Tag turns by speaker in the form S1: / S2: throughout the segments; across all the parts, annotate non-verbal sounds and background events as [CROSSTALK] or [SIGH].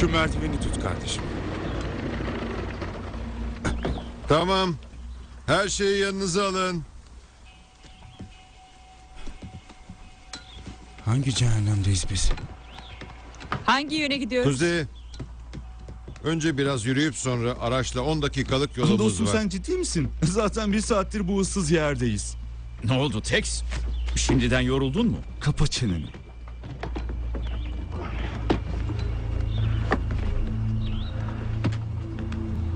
S1: Şu merdiveni tut kardeşim.
S2: Tamam. Her şeyi yanınıza alın.
S1: Hangi cehennemdeyiz biz?
S3: Hangi yöne gidiyoruz?
S2: Kuzey. Önce biraz yürüyüp sonra araçla 10 dakikalık yolumuz
S4: Dostum
S2: var.
S4: sen ciddi misin? [LAUGHS] Zaten bir saattir bu ıssız yerdeyiz.
S5: Ne oldu Tex? Şimdiden yoruldun mu?
S4: Kapa çeneni.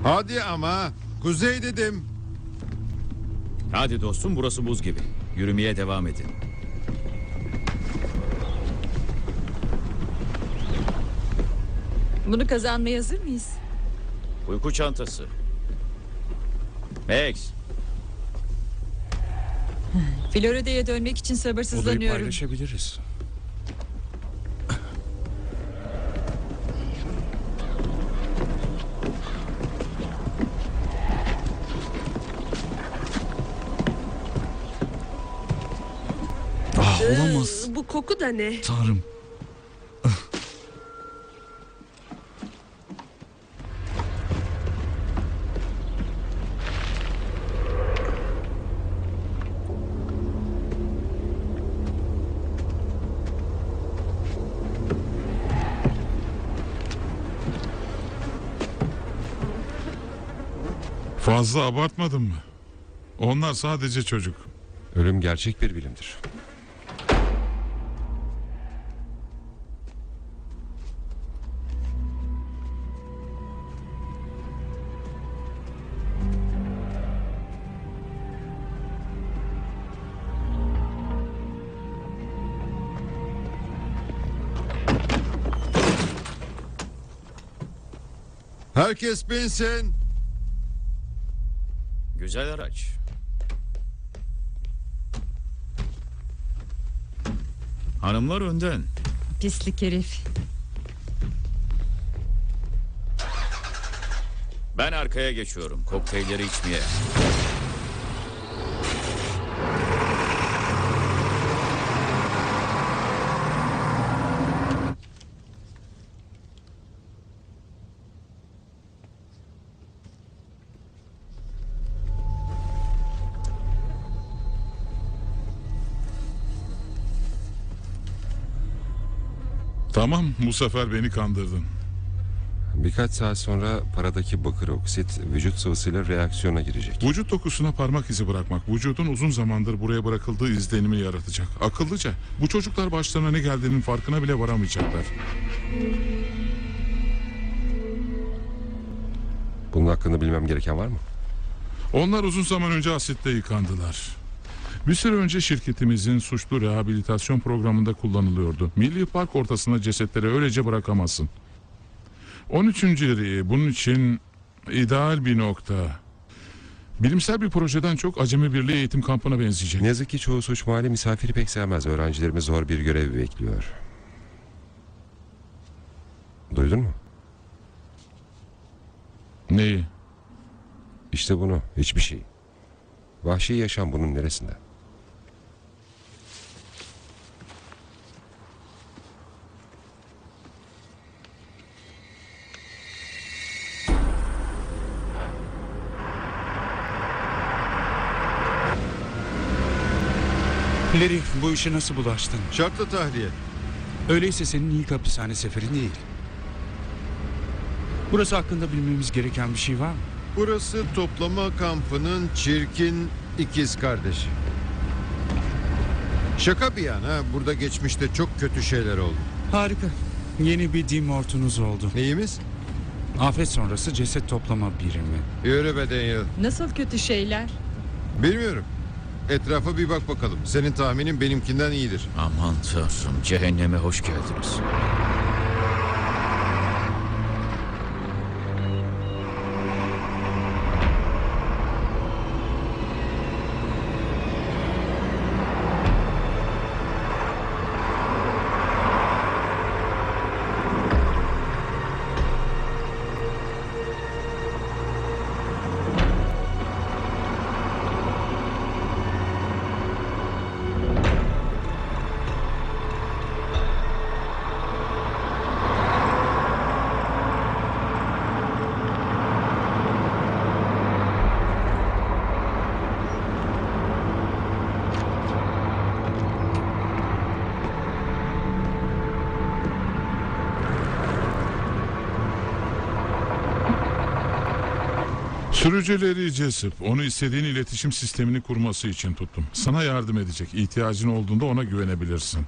S2: Hadi ama. Kuzey dedim.
S5: Hadi dostum burası buz gibi. Yürümeye devam edin.
S3: Bunu kazanmaya hazır mıyız?
S5: Uyku çantası. Max,
S3: Florida'ya dönmek için
S1: Odayı
S3: sabırsızlanıyorum.
S1: paylaşabiliriz.
S6: Bu koku da ne?
S4: Tanrım.
S7: Fazla abartmadın mı? Onlar sadece çocuk.
S8: Ölüm gerçek bir bilimdir.
S2: Herkes binsin.
S5: güzel araç. Hanımlar önden.
S3: Pislik herif.
S5: Ben arkaya geçiyorum. Kokteylleri içmeye.
S7: Tamam bu sefer beni kandırdın.
S8: Birkaç saat sonra paradaki bakır oksit vücut sıvısıyla reaksiyona girecek.
S7: Vücut dokusuna parmak izi bırakmak vücudun uzun zamandır buraya bırakıldığı izlenimi yaratacak. Akıllıca. Bu çocuklar başlarına ne geldiğinin farkına bile varamayacaklar.
S8: Bunun hakkında bilmem gereken var mı?
S7: Onlar uzun zaman önce asitte yıkandılar. Bir süre önce şirketimizin suçlu rehabilitasyon programında kullanılıyordu. Milli Park ortasına cesetleri öylece bırakamazsın. 13. yeri bunun için ideal bir nokta. Bilimsel bir projeden çok acemi birliği eğitim kampına benzeyecek.
S8: Ne yazık ki çoğu suç mahalli misafiri pek sevmez. Öğrencilerimiz zor bir görev bekliyor. Duydun mu?
S7: Neyi?
S8: İşte bunu. Hiçbir şey. Vahşi yaşam bunun neresinde?
S1: Larry bu işe nasıl bulaştın?
S2: Şartlı tahliye.
S1: Öyleyse senin ilk hapishane seferin değil. Burası hakkında bilmemiz gereken bir şey var mı?
S2: Burası toplama kampının çirkin ikiz kardeşi. Şaka bir yana burada geçmişte çok kötü şeyler oldu.
S1: Harika. Yeni bir Horton'uz oldu.
S2: Neyimiz?
S1: Afet sonrası ceset toplama birimi.
S2: Yürü be Daniel.
S3: Nasıl kötü şeyler?
S2: Bilmiyorum. Etrafa bir bak bakalım. Senin tahminin benimkinden iyidir.
S5: Aman tanrım cehenneme hoş geldiniz.
S7: Sürücüleri Cesip, onu istediğin iletişim sistemini kurması için tuttum. Sana yardım edecek. İhtiyacın olduğunda ona güvenebilirsin.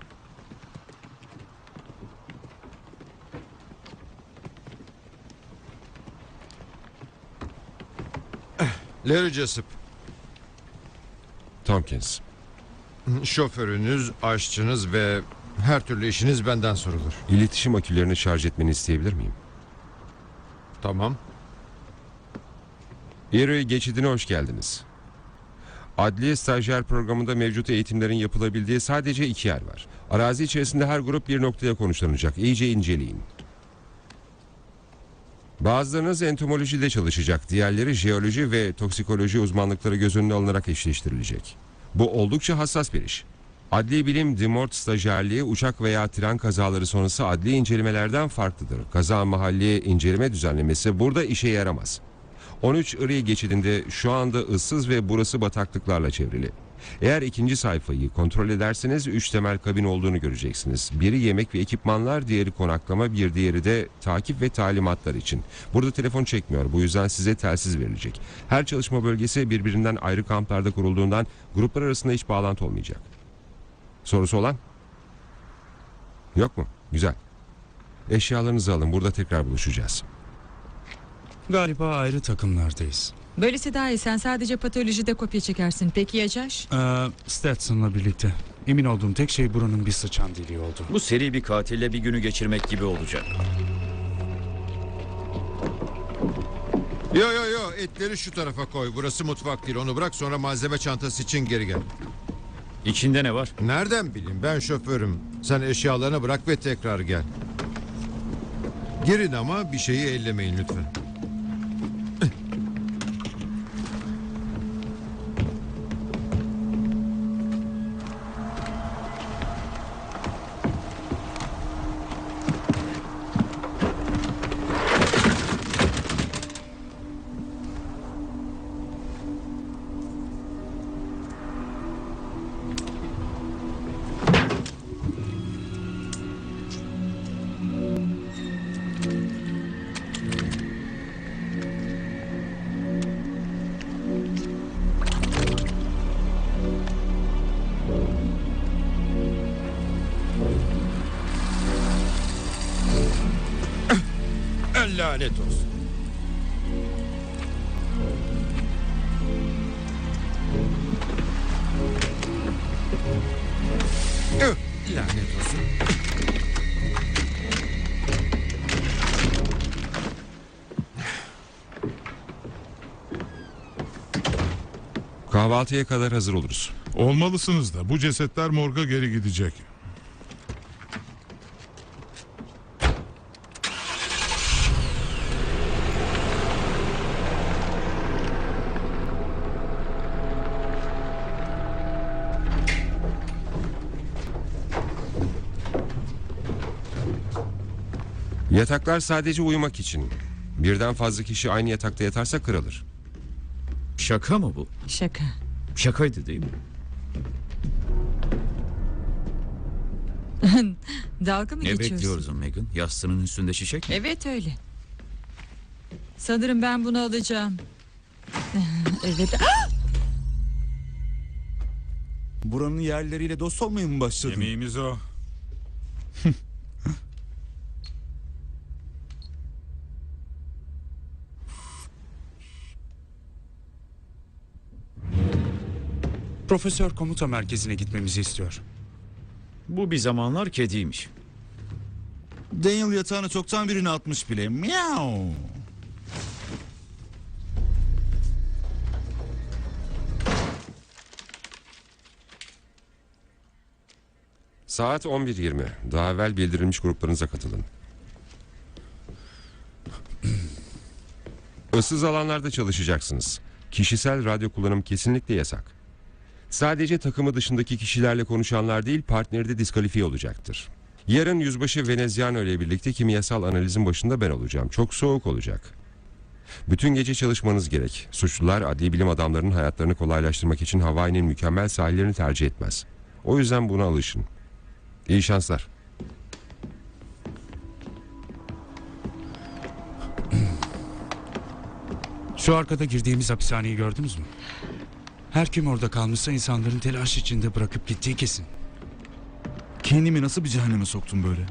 S2: Larry Jessup,
S8: Tompkins.
S2: şoförünüz, aşçınız ve her türlü işiniz benden sorulur.
S8: İletişim akülerini şarj etmeni isteyebilir miyim?
S2: Tamam.
S8: Erie geçidine hoş geldiniz. Adliye stajyer programında mevcut eğitimlerin yapılabildiği sadece iki yer var. Arazi içerisinde her grup bir noktaya konuşlanacak. İyice inceleyin. Bazılarınız entomolojide çalışacak, diğerleri jeoloji ve toksikoloji uzmanlıkları göz önüne alınarak eşleştirilecek. Bu oldukça hassas bir iş. Adli bilim dimort stajyerliği uçak veya tren kazaları sonrası adli incelemelerden farklıdır. Kaza mahalli inceleme düzenlemesi burada işe yaramaz. 13 Iri geçidinde şu anda ıssız ve burası bataklıklarla çevrili. Eğer ikinci sayfayı kontrol ederseniz 3 temel kabin olduğunu göreceksiniz. Biri yemek ve ekipmanlar, diğeri konaklama, bir diğeri de takip ve talimatlar için. Burada telefon çekmiyor bu yüzden size telsiz verilecek. Her çalışma bölgesi birbirinden ayrı kamplarda kurulduğundan gruplar arasında hiç bağlantı olmayacak. Sorusu olan? Yok mu? Güzel. Eşyalarınızı alın burada tekrar buluşacağız.
S1: Galiba ayrı takımlardayız.
S3: Böylesi daha iyi. Sen sadece patolojide kopya çekersin. Peki ya Josh?
S1: Ee, Stetson'la birlikte. Emin olduğum tek şey buranın bir sıçan deliği oldu.
S5: Bu seri bir katille bir günü geçirmek gibi olacak.
S2: Yo yo yo etleri şu tarafa koy. Burası mutfak değil. Onu bırak sonra malzeme çantası için geri gel.
S5: İçinde ne var?
S2: Nereden bileyim ben şoförüm. Sen eşyalarını bırak ve tekrar gel. Girin ama bir şeyi ellemeyin lütfen. Lanet olsun. Üh, Lanet olsun.
S8: Kahvaltıya kadar hazır oluruz.
S7: Olmalısınız da bu cesetler morga geri gidecek.
S8: Yataklar sadece uyumak için. Birden fazla kişi aynı yatakta yatarsa kırılır.
S5: Şaka mı bu?
S3: Şaka.
S5: Şakaydı değil mi? [LAUGHS]
S3: Dalga mı
S5: Ne
S3: geçiyorsun?
S5: bekliyorsun Megan? Yastığının üstünde şişek mi?
S3: Evet öyle. Sanırım ben bunu alacağım. [LAUGHS] Evet. Ah!
S4: Buranın yerleriyle dost olmaya mı başladın?
S1: Yemeğimiz o. Profesör komuta merkezine gitmemizi istiyor.
S5: Bu bir zamanlar kediymiş.
S4: Daniel yatağını çoktan birine atmış bile. Miau.
S8: Saat 11.20. Daha evvel bildirilmiş gruplarınıza katılın. [CLEARS THROAT] Issız alanlarda çalışacaksınız. Kişisel radyo kullanım kesinlikle yasak. Sadece takımı dışındaki kişilerle konuşanlar değil partneri de diskalifiye olacaktır. Yarın Yüzbaşı Veneziano ile birlikte kimyasal analizin başında ben olacağım. Çok soğuk olacak. Bütün gece çalışmanız gerek. Suçlular adli bilim adamlarının hayatlarını kolaylaştırmak için Hawaii'nin mükemmel sahillerini tercih etmez. O yüzden buna alışın. İyi şanslar.
S1: Şu arkada girdiğimiz hapishaneyi gördünüz mü? Her kim orada kalmışsa insanların telaş içinde bırakıp gittiği kesin.
S4: Kendimi nasıl bir cehenneme soktum böyle?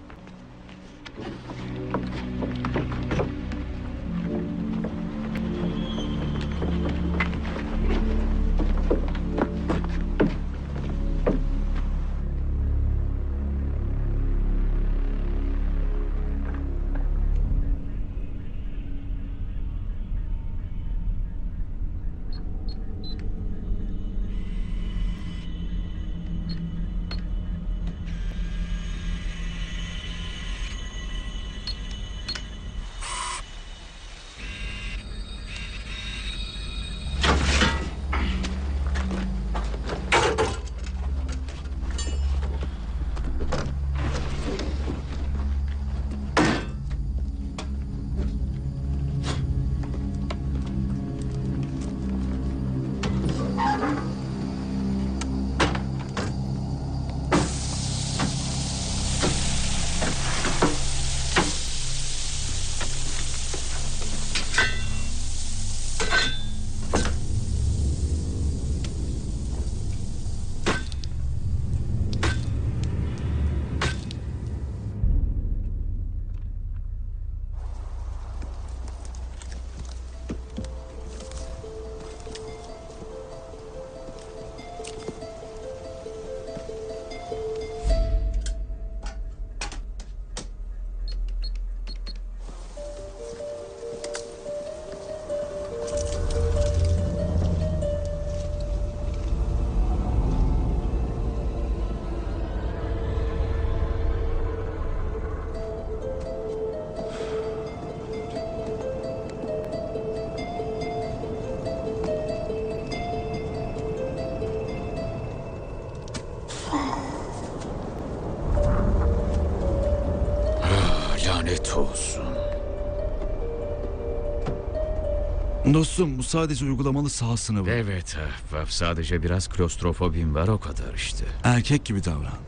S4: Dostum bu sadece uygulamalı saha sınavı.
S5: Evet, ahbap. Sadece biraz klostrofobim var o kadar işte.
S4: Erkek gibi davran.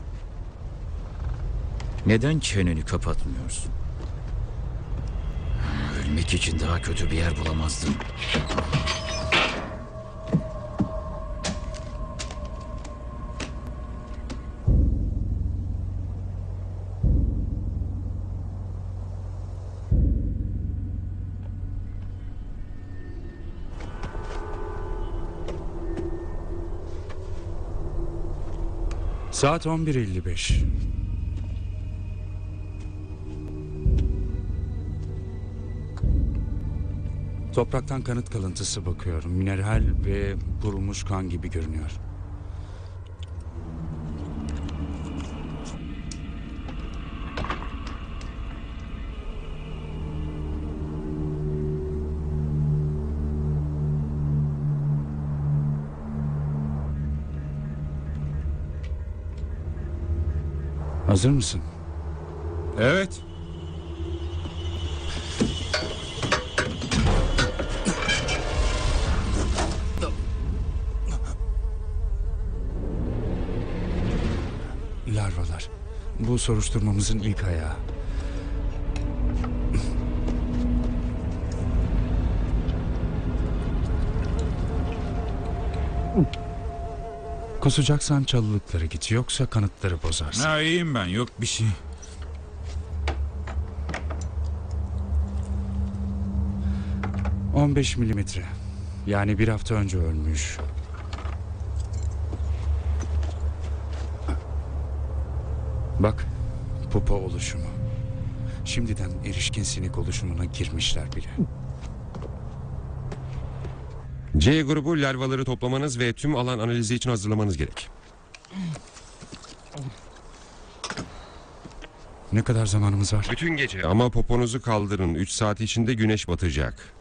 S5: Neden çeneni kapatmıyorsun? Ölmek için daha kötü bir yer bulamazdım.
S1: Saat 11.55. Topraktan kanıt kalıntısı bakıyorum. Mineral ve kurumuş kan gibi görünüyor. Hazır mısın?
S8: Evet.
S1: Larvalar. Bu soruşturmamızın ilk ayağı. Kusacaksan çalılıkları git yoksa kanıtları bozarsın.
S4: Ha iyiyim ben yok bir şey.
S1: — 15 milimetre. Yani bir hafta önce ölmüş. Bak, pupa oluşumu. Şimdiden erişkin sinek oluşumuna girmişler bile.
S8: C grubu larvaları toplamanız ve tüm alan analizi için hazırlamanız gerek.
S1: Ne kadar zamanımız var?
S8: Bütün gece ama poponuzu kaldırın. 3 saat içinde güneş batacak.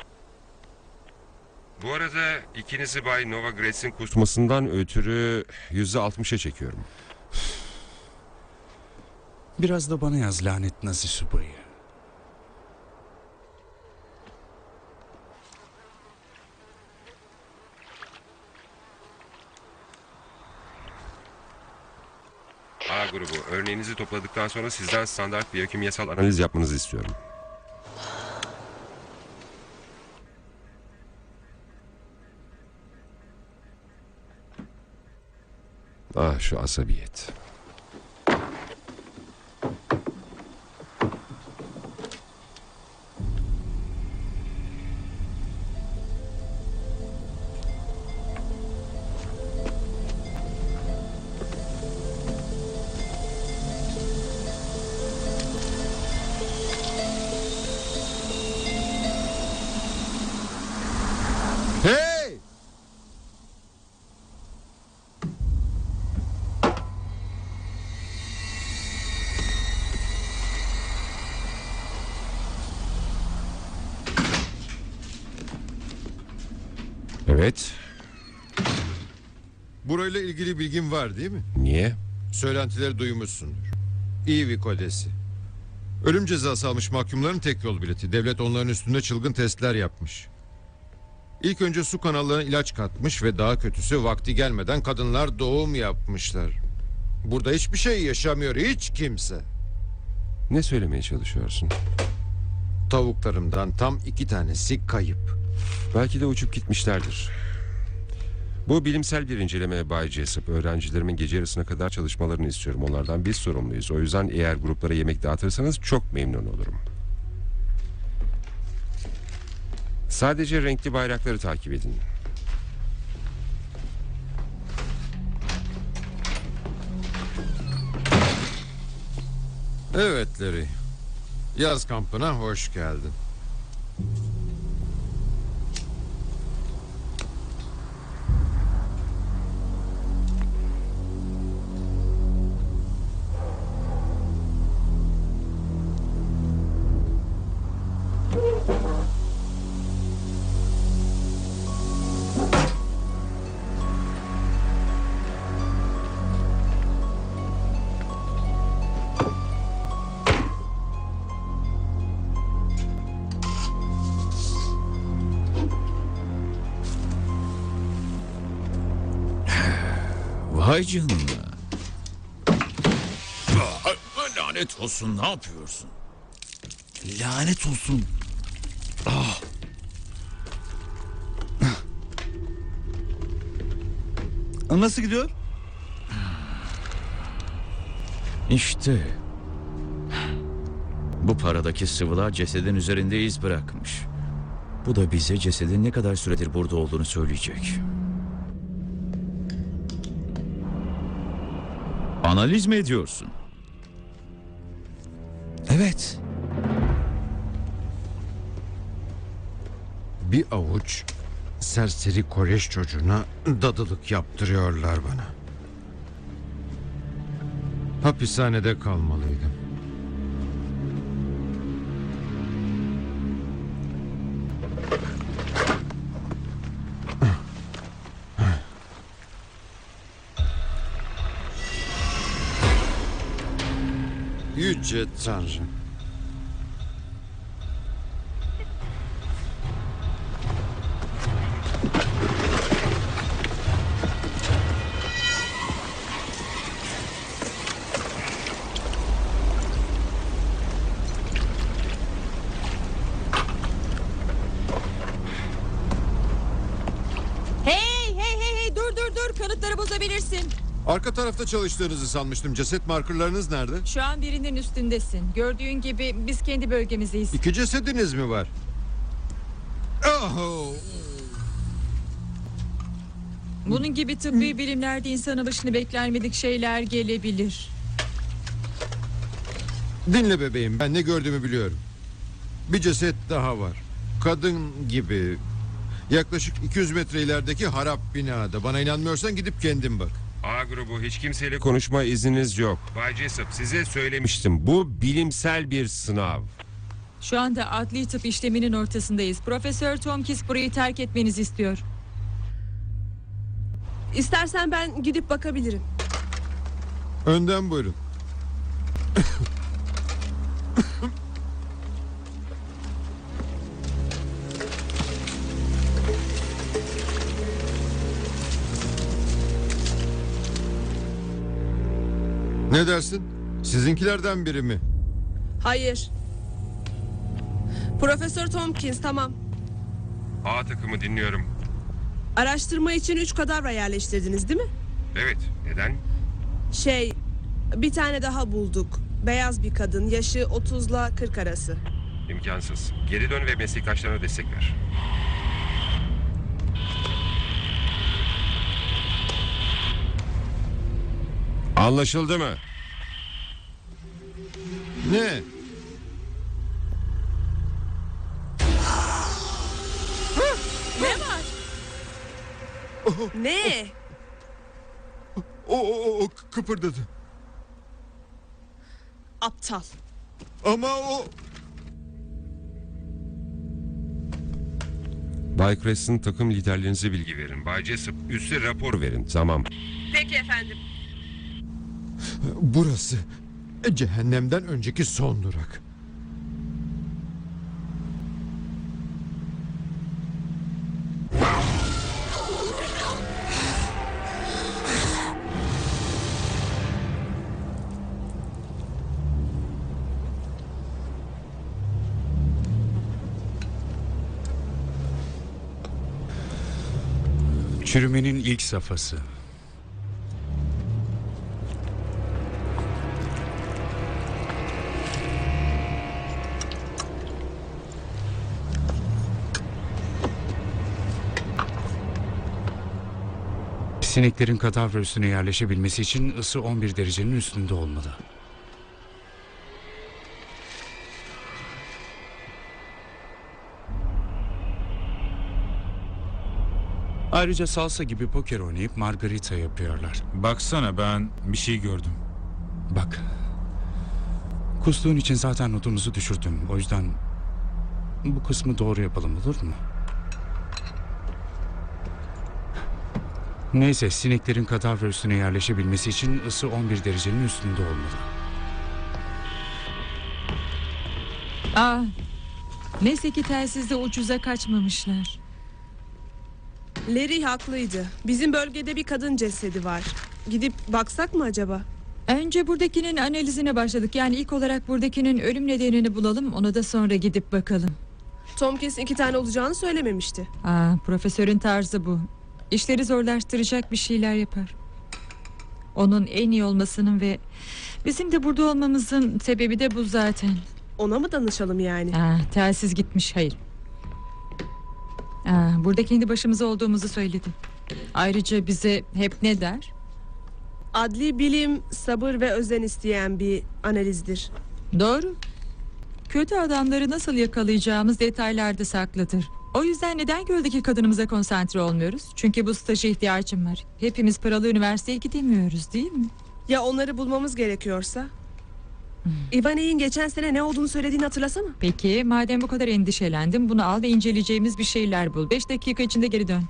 S8: Bu arada ikinizi Bay Nova Grace'in kusmasından ötürü %60'a çekiyorum.
S1: Biraz da bana yaz lanet nazi subayı.
S8: A grubu. Örneğinizi topladıktan sonra sizden standart bir biyokimyasal analiz yapmanızı istiyorum. Ah şu asabiyet. Evet.
S2: Burayla ilgili bilgin var değil mi?
S8: Niye?
S2: Söylentileri duymuşsundur. İyi kodesi. Ölüm cezası almış mahkumların tek yol bileti. Devlet onların üstünde çılgın testler yapmış. İlk önce su kanallarına ilaç katmış ve daha kötüsü vakti gelmeden kadınlar doğum yapmışlar. Burada hiçbir şey yaşamıyor hiç kimse.
S8: Ne söylemeye çalışıyorsun?
S2: Tavuklarımdan tam iki tanesi kayıp.
S8: Belki de uçup gitmişlerdir. Bu bilimsel bir inceleme Bay Jessup. Öğrencilerimin gece yarısına kadar çalışmalarını istiyorum. Onlardan biz sorumluyuz. O yüzden eğer gruplara yemek dağıtırsanız çok memnun olurum. Sadece renkli bayrakları takip edin.
S2: Evet Larry. Yaz kampına hoş geldin.
S5: Vay canına. Aa, Lanet olsun ne yapıyorsun?
S4: Lanet olsun. Ah. Nasıl gidiyor?
S5: İşte. Bu paradaki sıvılar cesedin üzerinde iz bırakmış. Bu da bize cesedin ne kadar süredir burada olduğunu söyleyecek. Analiz mi ediyorsun?
S4: Evet.
S2: Bir avuç serseri Koreş çocuğuna dadılık yaptırıyorlar bana. Hapishanede kalmalıydım. Yüce Tanrım. Tarafta çalıştığınızı sanmıştım. Ceset markerlarınız nerede?
S3: Şu an birinin üstündesin. Gördüğün gibi biz kendi bölgemizdeyiz.
S2: İki cesediniz mi var? Oh!
S3: Bunun gibi tıbbi bilimlerde insana başını beklenmedik şeyler gelebilir.
S2: Dinle bebeğim ben ne gördüğümü biliyorum. Bir ceset daha var. Kadın gibi. Yaklaşık 200 metre ilerideki harap binada. Bana inanmıyorsan gidip kendin bak.
S8: A grubu hiç kimseyle konuşma izniniz yok. Bay Jessup size söylemiştim. Bu bilimsel bir sınav.
S3: Şu anda adli tıp işleminin ortasındayız. Profesör Tomkins burayı terk etmenizi istiyor.
S6: İstersen ben gidip bakabilirim.
S2: Önden buyurun. Ne dersin? Sizinkilerden biri mi?
S6: Hayır. Profesör Tompkins tamam.
S8: A takımı dinliyorum.
S6: Araştırma için üç kadavra yerleştirdiniz değil mi?
S8: Evet. Neden?
S6: Şey, bir tane daha bulduk. Beyaz bir kadın, yaşı 30'la 40 arası.
S8: İmkansız. Geri dön ve meslektaşlarına destek ver. Anlaşıldı mı?
S2: Ne?
S6: Ne?
S2: O, o, o kıpırdadı.
S6: Aptal.
S2: Ama o...
S8: Bay Crescent takım liderlerinize bilgi verin. Bay Jessup üste rapor verin. Tamam.
S6: Peki efendim.
S2: Burası cehennemden önceki son durak.
S1: Çürümenin ilk safhası. Sineklerin kadavra üstüne yerleşebilmesi için ısı 11 derecenin üstünde olmalı. Ayrıca salsa gibi poker oynayıp margarita yapıyorlar.
S4: Baksana ben bir şey gördüm.
S1: Bak. Kustuğun için zaten notumuzu düşürdüm. O yüzden bu kısmı doğru yapalım olur mu? Neyse sineklerin kadavra üstüne yerleşebilmesi için ısı 11 derecenin üstünde olmalı.
S3: Aa, neyse ki telsizde ucuza kaçmamışlar.
S6: Larry haklıydı. Bizim bölgede bir kadın cesedi var. Gidip baksak mı acaba?
S3: Önce buradakinin analizine başladık. Yani ilk olarak buradakinin ölüm nedenini bulalım. Ona da sonra gidip bakalım.
S6: Tomkins iki tane olacağını söylememişti.
S3: Aa, profesörün tarzı bu. İşleri zorlaştıracak bir şeyler yapar. Onun en iyi olmasının ve bizim de burada olmamızın sebebi de bu zaten.
S6: Ona mı danışalım yani?
S3: Aa, telsiz gitmiş, hayır. Aa, burada kendi başımıza olduğumuzu söyledi. Ayrıca bize hep ne der?
S6: Adli bilim sabır ve özen isteyen bir analizdir.
S3: Doğru. Kötü adamları nasıl yakalayacağımız detaylarda saklıdır. O yüzden neden göldeki kadınımıza konsantre olmuyoruz? Çünkü bu staja ihtiyacım var. Hepimiz paralı üniversiteye gidemiyoruz değil mi?
S6: Ya onları bulmamız gerekiyorsa? Ivane'in geçen sene ne olduğunu söylediğini hatırlasana.
S3: Peki madem bu kadar endişelendim bunu al ve inceleyeceğimiz bir şeyler bul. Beş dakika içinde geri dön.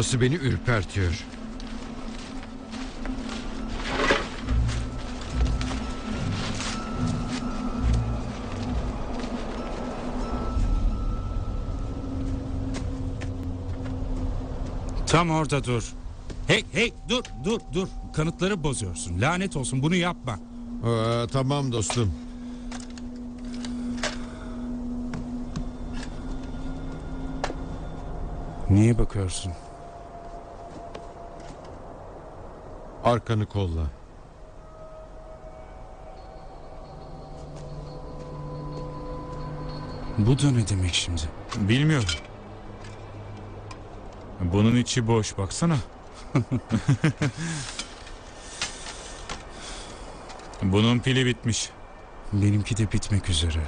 S2: Burası beni ürpertiyor.
S1: Tam orada dur. Hey hey dur dur dur. Kanıtları bozuyorsun. Lanet olsun bunu yapma.
S2: Aa, tamam dostum.
S1: Niye bakıyorsun?
S2: Arkanı kolla.
S1: Bu da ne demek şimdi?
S4: Bilmiyorum. Bunun içi boş baksana. [LAUGHS] Bunun pili bitmiş.
S1: Benimki de bitmek üzere.